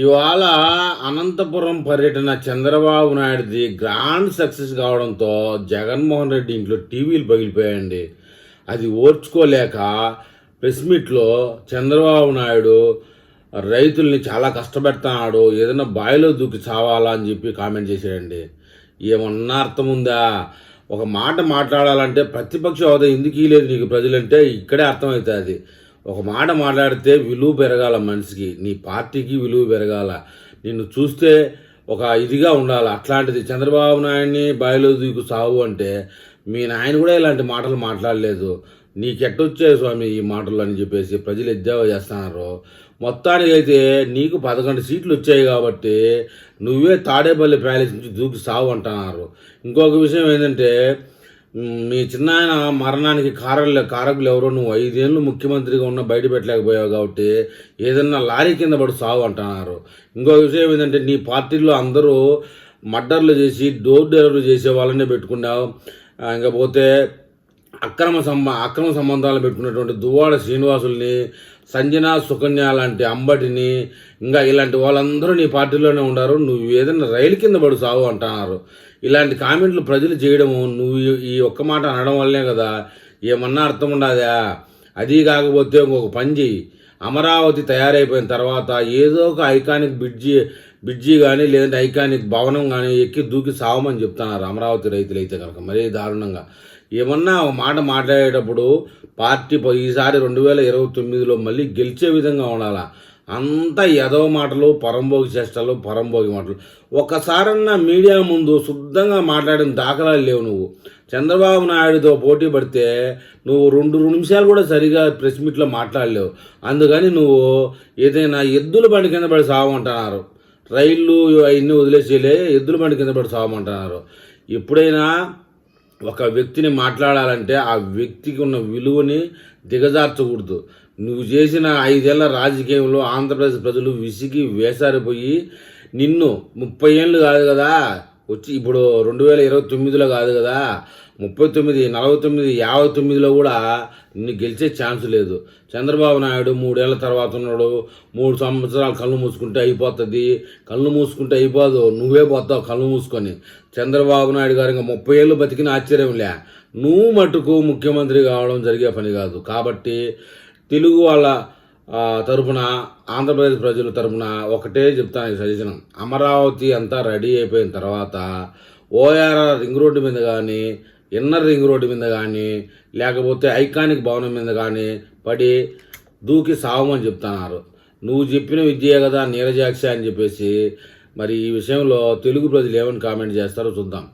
ఇవాళ అనంతపురం పర్యటన Chandrababu నాయుడుది grand success కావడంతో జగన్మోహన్ రెడ్డి ఇంట్లో టీవీలు పగిలిపోయాయండి. అది ఓర్చుకోలేక ప్రెస్ మీట్లో చంద్రబాబు నాయుడు రైతుల్ని చాలా కష్టపెడుతున్నాడు ఏదైనా బావిలో దూకి చావాలా అని చెప్పి కామెంట్ చేశాడండి. ఏమన్నా అర్థం ఉందా ఒక మాట మాట్లాడాలంటే ప్రతిపక్ష హోదా ఎందుకు లేదు నీకు ప్రజలంటే? ఇక్కడే అర్థమవుతుంది ఒక మాట మాట్లాడితే విలువ పెరగాల మనిషికి నీ పార్టీకి విలువ పెరగాల. నిన్ను చూస్తే ఒక ఇదిగా ఉండాలి. అట్లాంటిది చంద్రబాబు నాయుడిని బావిలో దూకు సావు అంటే మీ నాయన కూడా ఇలాంటి మాటలు మాట్లాడలేదు. నీకెట్టొచ్చాయి స్వామి ఈ మాటలు అని చెప్పేసి ప్రజలు ఎద్దేవా చేస్తున్నారు. మొత్తానికైతే నీకు పదకొండు సీట్లు వచ్చాయి కాబట్టి నువ్వే తాడేపల్లి ప్యాలెస్ నుంచి దూకి సావు అంటున్నారు. ఇంకొక విషయం ఏంటంటే మీ చిన్నాయన మరణానికి కారకులు కారకులు ఎవరో నువ్వు ఐదేళ్ళు ముఖ్యమంత్రిగా ఉన్న బయట పెట్టలేకపోయావు కాబట్టి ఏదన్నా లారీ కింద పడి సావు అంటున్నారు. ఇంకొక విషయం ఏంటంటే నీ పార్టీలో అందరూ మర్డర్లు చేసి డోర్ డెలివరీ చేసే వాళ్ళనే పెట్టుకున్నావు. ఇంకపోతే అక్రమ సంబ అక్రమ సంబంధాలు పెట్టుకున్నటువంటి దువ్వాడ శ్రీనివాసుల్ని సంజన సుకన్య లాంటి అంబటిని ఇంకా ఇలాంటి వాళ్ళందరూ నీ పార్టీలోనే ఉన్నారు నువ్వు ఏదైనా రైలు కింద పడు సావు అంటున్నారు. ఇలాంటి కామెంట్లు ప్రజలు చేయడము నువ్వు ఈ- ఒక్క మాట అనడం వల్లే కదా ఏమన్నా అర్థం ఉండదా? అది కాకపోతే ఇంకొక పని చెయ్యి. అమరావతి తయారైపోయిన తర్వాత ఏదో ఒక ఐకానిక్ బ్రిడ్జి బ్రిడ్జి కానీ లేదంటే ఐకానిక్ భవనం కానీ ఎక్కి దూకి సావమని చెప్తున్నారు అమరావతి రైతులైతే కనుక. మరీ దారుణంగా. ఏమన్నా ఒక మాట మాట్లాడేటప్పుడు పార్టీ ఈసారి రెండు వేల ఇరవై తొమ్మిదిలో మళ్ళీ గెలిచే విధంగా ఉండాలా? అంతా ఎదవ మాటలు పరంభోగి చేష్టలు పరంభోగి మాటలు. ఒక్కసారన్నా మీడియా ముందు శుద్ధంగా మాట్లాడిన దాఖలాలు లేవు నువ్వు. చంద్రబాబు నాయుడుతో పోటీ పడితే నువ్వు రెండు నిమిషాలు కూడా సరిగా ప్రెస్ మీట్లో మాట్లాడలేవు. అందుకని నువ్వు ఏదైనా ఎద్దుల బండి కింద పడి సావమంటున్నారు. రైళ్ళు అవన్నీ వదిలేసేలే ఎద్దుల బండి కింద పడి సావమంటున్నారు. ఎప్పుడైనా ఒక వ్యక్తిని మాట్లాడాలంటే ఆ వ్యక్తికి ఉన్న విలువని దిగజార్చకూడదు. నువ్వు చేసిన ఐదేళ్ళ రాజకీయంలో ఆంధ్రప్రదేశ్ ప్రజలు విసిగి వేసారిపోయి నిన్ను ముప్పై ఏళ్ళు కాదు కదా వచ్చి ఇప్పుడు రెండు వేల ఇరవై తొమ్మిదిలో కాదు కదా ముప్పై తొమ్మిది నలభై తొమ్మిది యాభై తొమ్మిదిలో కూడా నిన్ను గెలిచే ఛాన్స్ లేదు. చంద్రబాబు నాయుడు మూడేళ్ళ తర్వాత ఉన్నాడు. మూడు సంవత్సరాలు కళ్ళు మూసుకుంటే అయిపోతుంది. కళ్ళు మూసుకుంటే అయిపోదు. నువ్వే పోతావు కళ్ళు మూసుకొని. చంద్రబాబు నాయుడు గారు ఇంకా ముప్పై ఏళ్ళు బతికిన ఆశ్చర్యంలే నువ్వు మటుకు ముఖ్యమంత్రి కావడం జరిగే పని కాదు. కాబట్టి తెలుగు వాళ్ళ తరపున ఆంధ్రప్రదేశ్ ప్రజల తరపున ఒకటే చెప్తాను ఈ సజెషన్. అమరావతి అంతా రెడీ అయిపోయిన తర్వాత ఓఆర్ఆర్ రింగ్ రోడ్డు మీద కానీ ఇన్నర్ రింగ్ రోడ్డు మీద కానీ లేకపోతే ఐకానిక్ భవనం మీద కానీ పడి దూకి సావమని చెప్తున్నారు. నువ్వు చెప్పిన విద్యే కదా నీరజాక్ష అని చెప్పేసి మరి ఈ విషయంలో తెలుగు ప్రజలు ఏమని కామెంట్ చేస్తారో చూద్దాం.